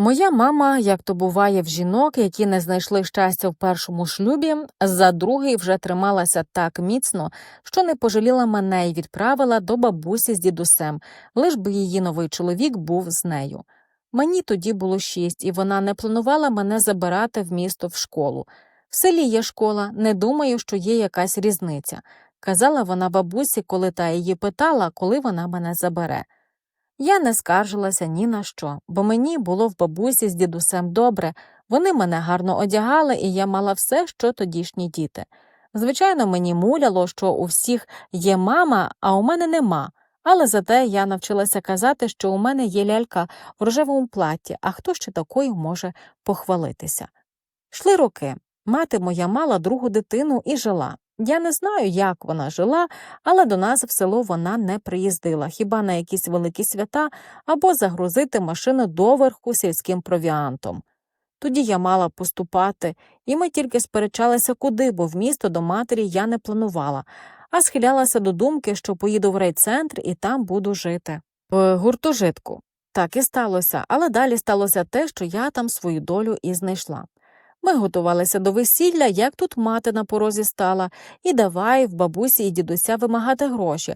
Моя мама, як то буває в жінок, які не знайшли щастя в першому шлюбі, за другий вже трималася так міцно, що не пожаліла мене і відправила до бабусі з дідусем, лиш би її новий чоловік був з нею. Мені тоді було шість, і вона не планувала мене забирати в місто в школу. В селі є школа, не думаю, що є якась різниця, казала вона бабусі, коли та її питала, коли вона мене забере. Я не скаржилася ні на що, бо мені було в бабусі з дідусем добре, вони мене гарно одягали, і я мала все, що тодішні діти. Звичайно, мені муляло, що у всіх є мама, а у мене нема. Але зате я навчилася казати, що у мене є лялька в рожевому платі, а хто ще такою може похвалитися. Йшли роки. Мати моя мала другу дитину і жила. Я не знаю, як вона жила, але до нас в село вона не приїздила, хіба на якісь великі свята або загрузити машину доверху сільським провіантом. Тоді я мала поступати, і ми тільки сперечалися куди, бо в місто до матері я не планувала, а схилялася до думки, що поїду в райцентр і там буду жити. В гуртожитку. Так і сталося, але далі сталося те, що я там свою долю і знайшла. Ми готувалися до весілля, як тут мати на порозі стала, і давай в бабусі і дідуся вимагати гроші,